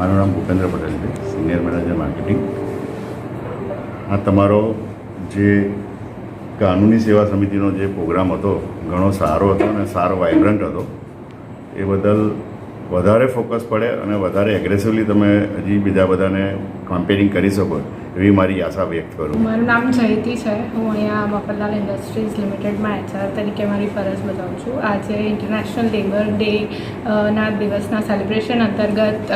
મારું નામ ભૂપેન્દ્ર પટેલ છે સિનિયર મેનેજર માર્કેટિંગ આ તમારો જે કાનૂની સેવા સમિતિનો જે પ્રોગ્રામ હતો, ઘણો સારો હતો અને સારો વાઇબ્રન્ટ હતો, એ બદલ વધારે ફોકસ પડે અને વધારે એગ્રેસિવલી તમે હજી બીજા બધાને કમ્પેરિંગ કરી શકો. એવી મારી આશા વ્યક્ત કરું. મારું નામ જયતી છે. હું અહીંયા મફતલાલ ઇન્ડસ્ટ્રીઝ લિમિટેડમાં એચઆર તરીકે મારી ફરજ બજાવું છું. આજે ઇન્ટરનેશનલ લેબર ડે ના દિવસના સેલિબ્રેશન અંતર્ગત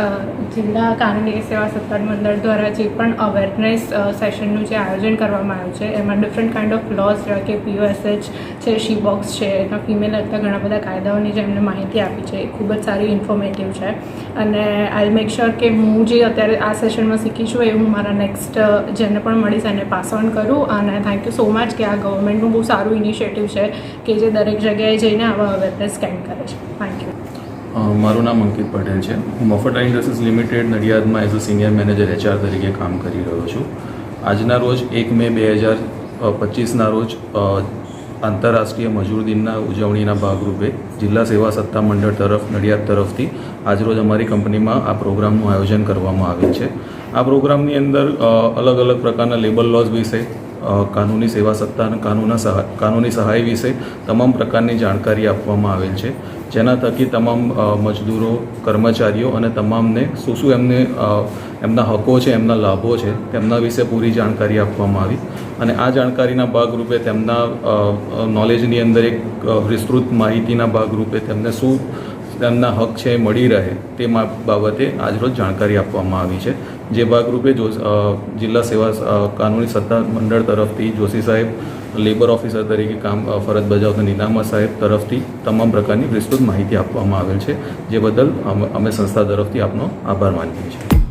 જિલ્લા કાનૂની સેવા સત્તાવાર મંડળ દ્વારા જે પણ અવેરનેસ સેશનનું જે આયોજન કરવામાં આવ્યું છે, એમાં ડિફરન્ટ કાઇન્ડ ઓફ લોસ જેવા કે પીઓએસએચ છે શી બોક્સ છે એના ફિમેલ લગતા ઘણા બધા કાયદાઓની જે એમને માહિતી આપી છે, એ ખૂબ જ સારી ઇન્ફોર્મેટિવ છે. અને આઈ મેક શ્યોર કે હું જે અત્યારે આ સેશનમાં શીખી છું, એ હું મારા નેક્સ્ટ જેને પણ મળીશ એને પાસ ઓન કરું અને થેન્ક યુ સો મચ કે આ ગવર્મેન્ટનું બહુ સારું ઇનિશિયેટિવ છે કે જે દરેક જગ્યાએ જઈને આવા અવેરનેસ કેમ્પ કરે છે. થેન્ક યુ મારું નામ અંકિત પટેલ છે. હું મફટા industries limited નડિયાદમાં as a senior manager HR તરીકે કામ કરી રહ્યો છું. આજના રોજ એક મે બે હજાર પચીસના રોજ આંતરરાષ્ટ્રીય મજૂર દિનના ઉજવણીના ભાગરૂપે જિલ્લા સેવા સત્તા મંડળ તરફ, નડિયાદ તરફથી આજરોજ અમારી કંપનીમાં આ પ્રોગ્રામનું આયોજન કરવામાં આવે છે. આ પ્રોગ્રામની અંદર અલગ અલગ પ્રકારના લેબર લોઝ વિશે કાનૂની સેવા સત્તા અને કાનૂના સહાય કાનૂની સહાય વિશે તમામ પ્રકારની જાણકારી આપવામાં આવેલ છે. જેના થકી તમામ મજદૂરો, કર્મચારીઓ અને તમામને શું શું એમને એમના હકો છે, એમના લાભો છે, તેમના વિશે પૂરી જાણકારી આપવામાં આવી. અને આ જાણકારીના ભાગરૂપે તેમના નોલેજની અંદર એક વિસ્તૃત માહિતીના ભાગરૂપે તેમને શું તેમના હક છે, મળી રહે તે બાબતે આજરોજ જાણકારી આપવામાં આવી છે. જે ભાગરૂપે જો જિલ્લા સેવા કાનૂની સત્તા મંડળ તરફથી જોશી સાહેબ, લેબર ઓફિસર તરીકે કામ ફરજ બજાવતા નિનામા સાહેબ તરફથી તમામ પ્રકારની વિસ્તૃત માહિતી આપવામાં આવેલ છે. જે બદલ અમે સંસ્થા તરફથી આપનો આભાર માનીએ છીએ.